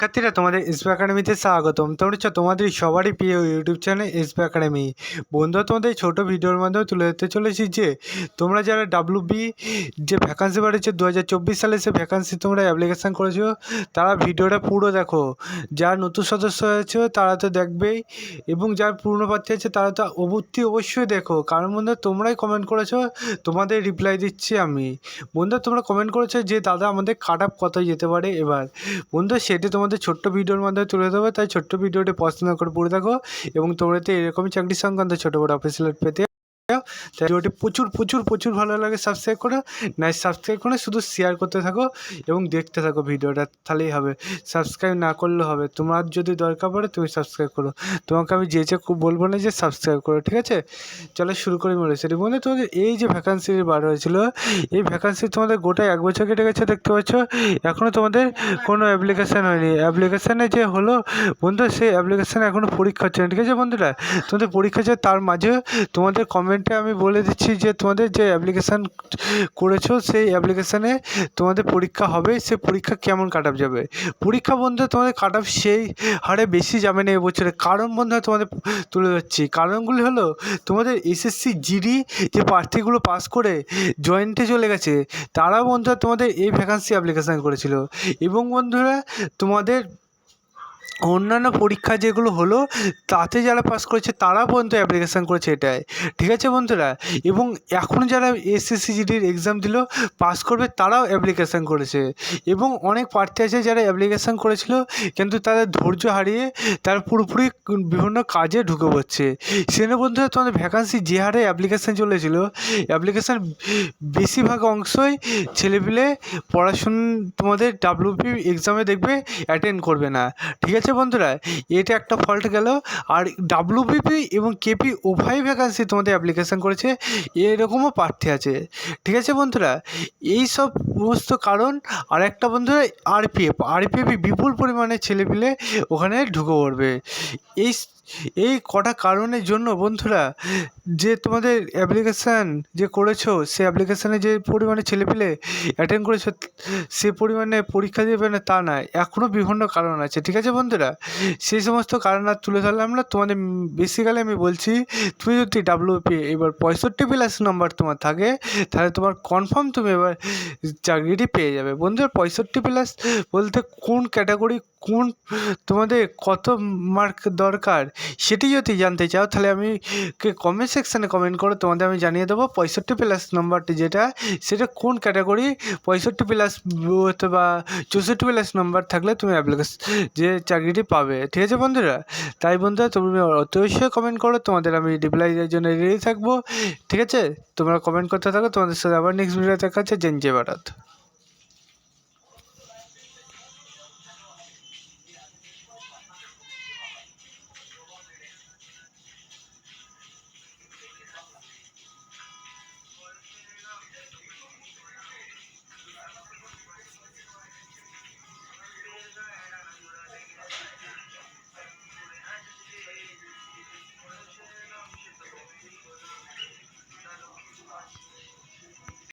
শিক্ষার্থীরা, তোমাদের এসবি একাডেমিতে স্বাগতম। তোমরা তোমাদের সবারই প্রিয় ইউটিউব চ্যানেল এসবি একাডেমি বন্ধুরা, তোমাদের ছোট ভিডিওর মাধ্যমে তুলে ধরতে চলেছি যে, তোমরা যারা ডাব্লিউ বি যে ভ্যাকান্সি বাড়িয়েছে দু হাজার চব্বিশ সালে সে ভ্যাকান্সি তোমরা অ্যাপ্লিকেশান করেছ, তারা ভিডিওটা পুরো দেখো। যারা নতুন সদস্য হয়েছে, তারা তো দেখবেই। এবং যারা পুরনো প্রার্থী আছে, তারা তো অবশ্যই অবশ্যই দেখো। কারণ বন্ধু তোমরাই কমেন্ট করেছ, তোমাদের রিপ্লাই দিচ্ছি আমি। বন্ধু তোমরা কমেন্ট করেছ যে, দাদা, আমাদের কাট আপ কত যেতে পারে এবার? বন্ধু সেটি তোমাদের ছোট্ট ভিডিওর মাধ্যমে তুলে দেবো তাই ছোট্ট ভিডিওটি পছন্দ করে পড়ে দেখো এবং তোমরা তো এরকমই চাকরি সংক্রান্ত ছোটো বড়ো অফিসিয়াল পেতে ভিডিওটি প্রচুর প্রচুর প্রচুর ভালো লাগে সাবস্ক্রাইব করো। নাই সাবস্ক্রাইব করে, শুধু শেয়ার করতে থাকো এবং দেখতে থাকো ভিডিওটা তাহলেই হবে। সাবস্ক্রাইব না করলে হবে। তোমার যদি দরকার পড়ে, তুমি সাবস্ক্রাইব করো। তোমাকে আমি যে যে খুব বলব না যে সাবস্ক্রাইব করো, ঠিক আছে? চলো শুরু করি মনে সেটি বন্ধু তোমাদের এই যে ভ্যাকান্সি বার হয়েছিল, এই ভ্যাকান্সি তোমাদের গোটা এক বছর কেটে গেছে, দেখতে পাচ্ছ? এখনও তোমাদের কোনো অ্যাপ্লিকেশান হয়নি। অ্যাপ্লিকেশানে যে হলো, বন্ধু, সেই অ্যাপ্লিকেশানে এখনও পরীক্ষা হচ্ছে না, ঠিক আছে বন্ধুরা? তোমাদের পরীক্ষা হচ্ছে, তার মাঝে তোমাদের কমেন্টে আমি বলে দিচ্ছি যে তোমাদের যে অ্যাপ্লিকেশান করেছ, সেই অ্যাপ্লিকেশানে তোমাদের পরীক্ষা হবে, সে পরীক্ষা কেমন কাট আপ যাবে? পরীক্ষা বন্ধু তোমাদের কাট আপ সেই হারে বেশি যাবে না এবছরে। কারণ বন্ধু তোমাদের তুলে ধরছি। কারণগুলি হলো, তোমাদের এসএসসি জিডি যে প্রার্থীগুলো পাস করে জয়েন্টে চলে গেছে তারা বন্ধুরা তোমাদের এই ভ্যাকান্সি অ্যাপ্লিকেশান করেছিল। এবং বন্ধুরা, তোমাদের অন্যান্য পরীক্ষা যেগুলো হলো, তাতে যারা পাস করেছে তারা পর্যন্ত অ্যাপ্লিকেশান করেছে এটাই। ঠিক আছে বন্ধুরা? এবং এখন যারা এসএসসি জিডির এক্সাম দিল পাস করবে, তারাও অ্যাপ্লিকেশান করেছে। এবং অনেক প্রার্থী আছে যারা অ্যাপ্লিকেশান করেছিল, কিন্তু তাদের ধৈর্য হারিয়ে তারা পুরোপুরি বিভিন্ন কাজে ঢুকে পড়ছে। সেজন্য বন্ধুরা, তোমাদের ভ্যাকান্সি যে হারে অ্যাপ্লিকেশান চলেছিল অ্যাপ্লিকেশান বেশিরভাগ অংশই ছেলেপিলে পড়াশুনো তোমাদের ডাব্লিউপি এক্সামে দেখবে অ্যাটেন্ড করবে না। ঠিক আছে বন্ধুরা, এটা একটা ফল্ট গেল। আর ডাব্লিউবিপি এবং কেপি উভয় ভ্যাকান্সি তোমাদের অ্যাপ্লিকেশান করেছে, এরকমও প্রার্থী আছে। ঠিক আছে বন্ধুরা এই সব সমস্ত কারণ আর একটা বন্ধুরা আরপিএফ আরপিএফে বিপুল পরিমাণে ছেলেপিলে ওখানে ঢুকে পড়বে। এই এই কটা কারণের জন্য বন্ধুরা, যে তোমাদের অ্যাপ্লিকেশান যে করেছ, সে অ্যাপ্লিকেশানে যে পরিমাণে ছেলেপিলে অ্যাটেন্ড করেছ, সে পরিমাণে পরীক্ষা দেবে না তা নয় এখনও বিভিন্ন কারণ আছে, ঠিক আছে বন্ধুরা? সেই সমস্ত কারণ আর তুলে ধরলাম না, তোমাদের বেসিক্যালি আমি বলছি, তুমি যদি ডাব্লিউপি এবার পঁয়ষট্টি প্লাস নম্বর তোমার থাকে, তাহলে তোমার কনফার্ম তুমি এবার চাকরিটি পেয়ে যাবে। বন্ধুরা, পঁয়ষট্টি প্লাস বলতে কোন ক্যাটাগরি কোন তোমাদের কত মার্ক দরকার, সেটি যদি জানতে চাও, তাহলে আমি কমেন্ট সেকশানে কমেন্ট করো তোমাদের আমি জানিয়ে দেবো পঁয়ষট্টি প্লাস নম্বরটি যেটা, সেটা কোন ক্যাটাগরি পঁয়ষট্টি প্লাস বা চৌষট্টি প্লাস নম্বর থাকলে তুমি অ্যাপ্লিকেশন যে চাকরিটি পাবে। ঠিক আছে বন্ধুরা? তাই বন্ধুরা, তুমি অবশ্যই কমেন্ট করো, তোমাদের আমি রিপ্লাই দেওয়ার জন্য রেডি থাকব। ঠিক আছে? তোমরা কমেন্ট করতে থাকো, তোমাদের সাথে আবার নেক্সট ভিডিও দেখা হচ্ছে জেন জে ভারত।